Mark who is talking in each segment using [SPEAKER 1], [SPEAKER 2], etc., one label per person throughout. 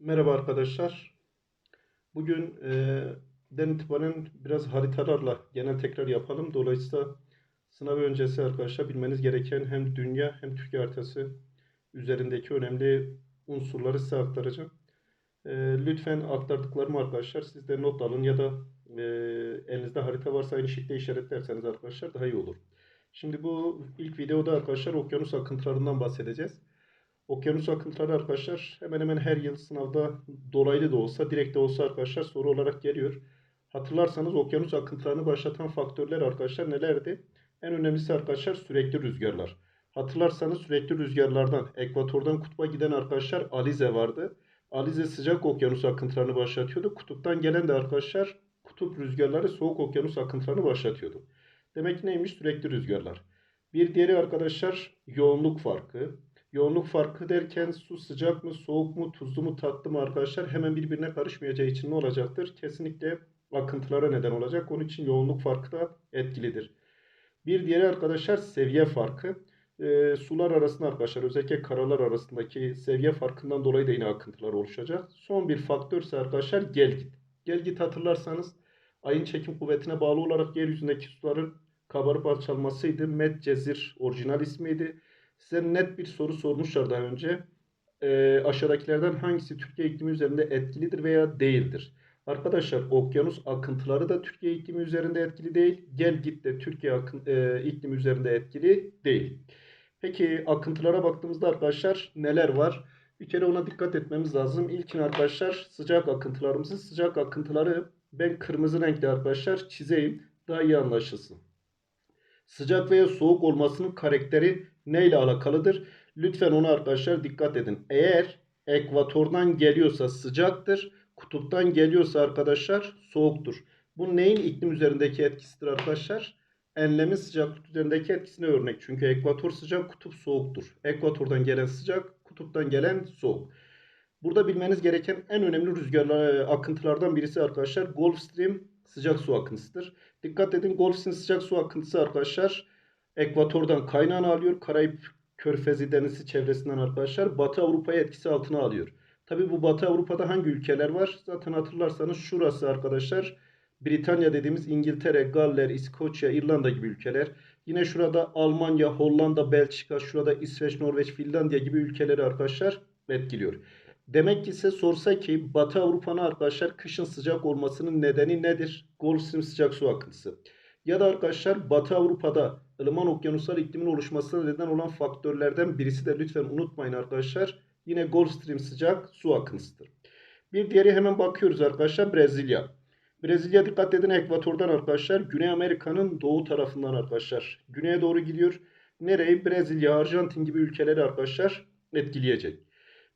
[SPEAKER 1] Merhaba arkadaşlar. Bugün e, den itibaren biraz haritalarla genel tekrar yapalım. Dolayısıyla sınav öncesi arkadaşlar bilmeniz gereken hem dünya hem Türkiye haritası üzerindeki önemli unsurları size aktaracağım. E, lütfen aktardıklarımı arkadaşlar siz de not alın ya da e, elinizde harita varsa aynı şekilde işaretlerseniz arkadaşlar daha iyi olur. Şimdi bu ilk videoda arkadaşlar okyanus akıntılarından bahsedeceğiz. Okyanus akıntıları arkadaşlar hemen hemen her yıl sınavda dolaylı da olsa direkt de olsa arkadaşlar soru olarak geliyor. Hatırlarsanız okyanus akıntılarını başlatan faktörler arkadaşlar nelerdi? En önemlisi arkadaşlar sürekli rüzgarlar. Hatırlarsanız sürekli rüzgarlardan ekvatordan kutba giden arkadaşlar alize vardı. Alize sıcak okyanus akıntılarını başlatıyordu. Kutuptan gelen de arkadaşlar kutup rüzgarları soğuk okyanus akıntılarını başlatıyordu. Demek neymiş? Sürekli rüzgarlar. Bir diğeri arkadaşlar yoğunluk farkı. Yoğunluk farkı derken su sıcak mı, soğuk mu, tuzlu mu, tatlı mı arkadaşlar hemen birbirine karışmayacağı için ne olacaktır? Kesinlikle akıntılara neden olacak. Onun için yoğunluk farkı da etkilidir. Bir diğeri arkadaşlar seviye farkı. E, sular arasında arkadaşlar özellikle karalar arasındaki seviye farkından dolayı da yine akıntılar oluşacak. Son bir faktör ise arkadaşlar gelgit. Gelgit hatırlarsanız ayın çekim kuvvetine bağlı olarak yeryüzündeki suların kabarıp alçalmasıydı. Medcezir orijinal ismiydi. Size net bir soru sormuşlar daha önce. E, aşağıdakilerden hangisi Türkiye iklimi üzerinde etkilidir veya değildir? Arkadaşlar okyanus akıntıları da Türkiye iklimi üzerinde etkili değil. Gel git de Türkiye akın, e, iklimi üzerinde etkili değil. Peki akıntılara baktığımızda arkadaşlar neler var? Bir kere ona dikkat etmemiz lazım. İlkin arkadaşlar sıcak akıntılarımızı. Sıcak akıntıları ben kırmızı renkli arkadaşlar çizeyim. Daha iyi anlaşılsın. Sıcak veya soğuk olmasının karakteri neyle alakalıdır? Lütfen ona arkadaşlar dikkat edin. Eğer ekvatordan geliyorsa sıcaktır. Kutuptan geliyorsa arkadaşlar soğuktur. Bu neyin iklim üzerindeki etkisidir arkadaşlar? Enlemin sıcaklık üzerindeki etkisine örnek. Çünkü ekvator sıcak, kutup soğuktur. Ekvatordan gelen sıcak, kutuptan gelen soğuk. Burada bilmeniz gereken en önemli rüzgarlar akıntılardan birisi arkadaşlar Gulf Stream sıcak su akıntısıdır. Dikkat edin Gulf Stream sıcak su akıntısı arkadaşlar ekvatordan kaynağını alıyor. Karayip Körfezi denizi çevresinden arkadaşlar Batı Avrupa'yı etkisi altına alıyor. Tabi bu Batı Avrupa'da hangi ülkeler var? Zaten hatırlarsanız şurası arkadaşlar Britanya dediğimiz İngiltere, Galler, İskoçya, İrlanda gibi ülkeler. Yine şurada Almanya, Hollanda, Belçika, şurada İsveç, Norveç, Finlandiya gibi ülkeleri arkadaşlar etkiliyor. Demek ki size sorsa ki Batı Avrupa'nın arkadaşlar kışın sıcak olmasının nedeni nedir? Gulf sıcak su akıntısı. Ya da arkadaşlar Batı Avrupa'da ılıman okyanusal iklimin oluşmasına neden olan faktörlerden birisi de lütfen unutmayın arkadaşlar. Yine Gulf Stream sıcak su akıntısıdır. Bir diğeri hemen bakıyoruz arkadaşlar Brezilya. Brezilya dikkat edin ekvatordan arkadaşlar. Güney Amerika'nın doğu tarafından arkadaşlar. Güneye doğru gidiyor. Nereyi? Brezilya, Arjantin gibi ülkeleri arkadaşlar etkileyecek.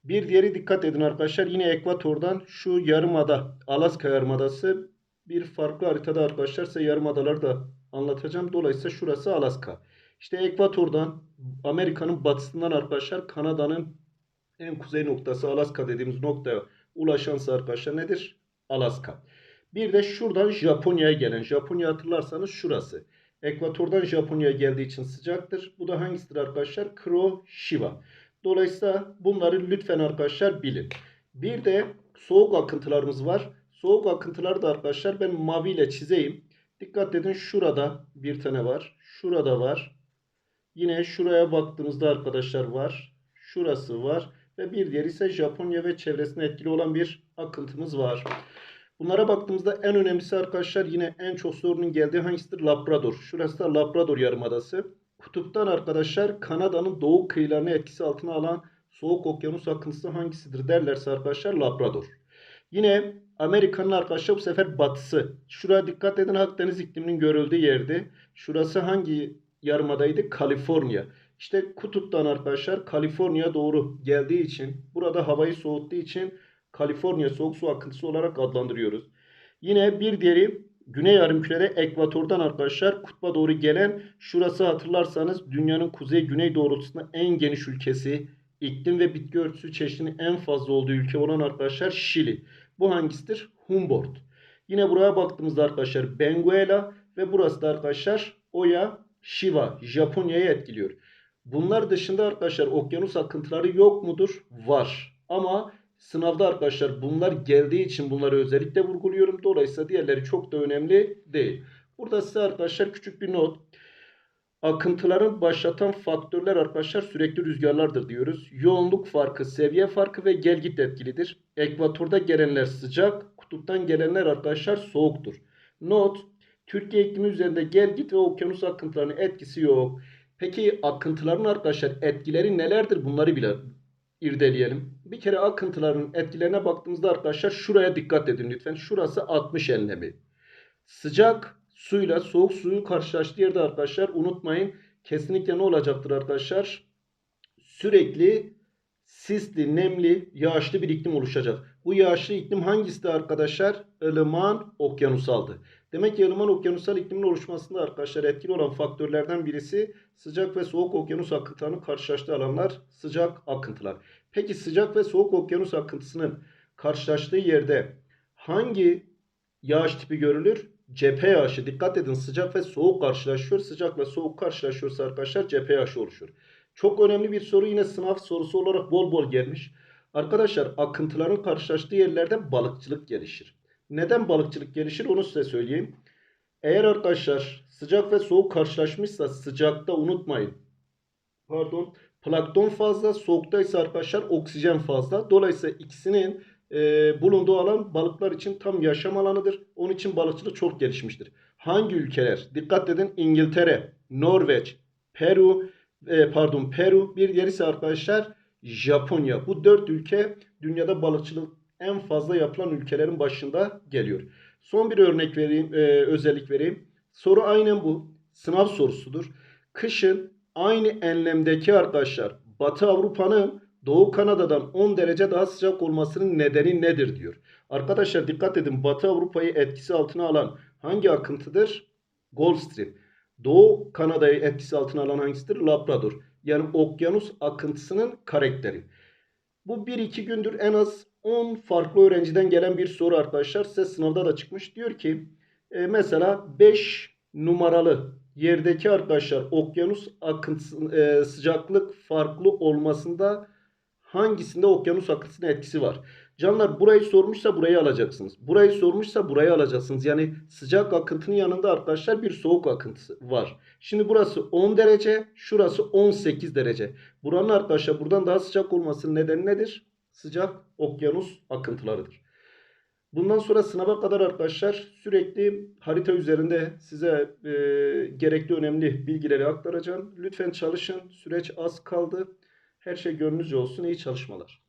[SPEAKER 1] Bir diğeri dikkat edin arkadaşlar. Yine ekvatordan şu yarımada, Alaska yarımadası bir farklı haritada arkadaşlar size yarımadaları da anlatacağım. Dolayısıyla şurası Alaska. İşte ekvatordan Amerika'nın batısından arkadaşlar Kanada'nın en kuzey noktası Alaska dediğimiz noktaya ulaşansa arkadaşlar nedir? Alaska. Bir de şuradan Japonya'ya gelen. Japonya hatırlarsanız şurası. Ekvatordan Japonya'ya geldiği için sıcaktır. Bu da hangisidir arkadaşlar? Kuroshima. Dolayısıyla bunları lütfen arkadaşlar bilin. Bir de soğuk akıntılarımız var. Soğuk akıntıları da arkadaşlar ben mavi ile çizeyim. Dikkat edin şurada bir tane var. Şurada var. Yine şuraya baktığımızda arkadaşlar var. Şurası var. Ve bir diğer ise Japonya ve çevresine etkili olan bir akıntımız var. Bunlara baktığımızda en önemlisi arkadaşlar yine en çok sorunun geldiği hangisidir? Labrador. Şurası da Labrador Yarımadası. Kutuptan arkadaşlar Kanada'nın doğu kıyılarını etkisi altına alan soğuk okyanus akıntısı hangisidir derlerse arkadaşlar Labrador. Yine Amerika'nın arkadaşlar bu sefer batısı. Şuraya dikkat edin Akdeniz ikliminin görüldüğü yerdi. Şurası hangi yarımadaydı? Kaliforniya. İşte kutuptan arkadaşlar Kaliforniya doğru geldiği için burada havayı soğuttuğu için Kaliforniya soğuk su akıntısı olarak adlandırıyoruz. Yine bir diğeri Güney yarımkürede ekvatordan arkadaşlar kutba doğru gelen şurası hatırlarsanız dünyanın kuzey-güney doğrultusunda en geniş ülkesi, iklim ve bitki örtüsü çeşidinin en fazla olduğu ülke olan arkadaşlar Şili. Bu hangisidir? Humboldt. Yine buraya baktığımızda arkadaşlar Benguela ve burası da arkadaşlar Oya Shiva Japonya'yı etkiliyor. Bunlar dışında arkadaşlar okyanus akıntıları yok mudur? Var. Ama Sınavda arkadaşlar bunlar geldiği için bunları özellikle vurguluyorum. Dolayısıyla diğerleri çok da önemli değil. Burada size arkadaşlar küçük bir not. Akıntıların başlatan faktörler arkadaşlar sürekli rüzgarlardır diyoruz. Yoğunluk farkı, seviye farkı ve gel git etkilidir. Ekvatorda gelenler sıcak, kutuptan gelenler arkadaşlar soğuktur. Not, Türkiye iklimi üzerinde gel git ve okyanus akıntılarının etkisi yok. Peki akıntıların arkadaşlar etkileri nelerdir? Bunları bile irdeleyelim. Bir kere akıntıların etkilerine baktığımızda arkadaşlar şuraya dikkat edin lütfen. Şurası 60 enlemi. Sıcak suyla soğuk suyu karşılaştığı yerde arkadaşlar unutmayın kesinlikle ne olacaktır arkadaşlar? Sürekli sisli, nemli, yağışlı bir iklim oluşacak. Bu yağışlı iklim hangisi arkadaşlar? ılıman okyanusaldı. Demek ki ılıman okyanusal iklimin oluşmasında arkadaşlar etkili olan faktörlerden birisi sıcak ve soğuk okyanus akıntılarının karşılaştığı alanlar sıcak akıntılar. Peki sıcak ve soğuk okyanus akıntısının karşılaştığı yerde hangi yağış tipi görülür? Cephe yağışı. Dikkat edin sıcak ve soğuk karşılaşıyor. Sıcak ve soğuk karşılaşıyorsa arkadaşlar cephe yağışı oluşur. Çok önemli bir soru yine sınav sorusu olarak bol bol gelmiş. Arkadaşlar akıntıların karşılaştığı yerlerde balıkçılık gelişir. Neden balıkçılık gelişir onu size söyleyeyim. Eğer arkadaşlar sıcak ve soğuk karşılaşmışsa sıcakta unutmayın. Pardon. Plankton fazla, soğukta arkadaşlar oksijen fazla. Dolayısıyla ikisinin e, bulunduğu alan balıklar için tam yaşam alanıdır. Onun için balıkçılık çok gelişmiştir. Hangi ülkeler? Dikkat edin İngiltere, Norveç, Peru, e, pardon Peru, bir diğeri ise arkadaşlar Japonya. Bu dört ülke dünyada balıkçılık en fazla yapılan ülkelerin başında geliyor. Son bir örnek vereyim, e, özellik vereyim. Soru aynen bu. Sınav sorusudur. Kışın aynı enlemdeki arkadaşlar Batı Avrupa'nın Doğu Kanada'dan 10 derece daha sıcak olmasının nedeni nedir diyor. Arkadaşlar dikkat edin Batı Avrupa'yı etkisi altına alan hangi akıntıdır? Gulf Stream. Doğu Kanada'yı etkisi altına alan hangisidir? Labrador. Yani okyanus akıntısının karakteri. Bu 1-2 gündür en az 10 farklı öğrenciden gelen bir soru arkadaşlar. Size sınavda da çıkmış. Diyor ki e, mesela 5 numaralı yerdeki arkadaşlar okyanus akıntısı e, sıcaklık farklı olmasında hangisinde okyanus akıntısının etkisi var? Canlar burayı sormuşsa burayı alacaksınız. Burayı sormuşsa burayı alacaksınız. Yani sıcak akıntının yanında arkadaşlar bir soğuk akıntısı var. Şimdi burası 10 derece, şurası 18 derece. Buranın arkadaşlar buradan daha sıcak olmasının nedeni nedir? Sıcak okyanus akıntılarıdır. Bundan sonra sınava kadar arkadaşlar sürekli harita üzerinde size e, gerekli önemli bilgileri aktaracağım. Lütfen çalışın. Süreç az kaldı. Her şey gönlünüzce olsun. İyi çalışmalar.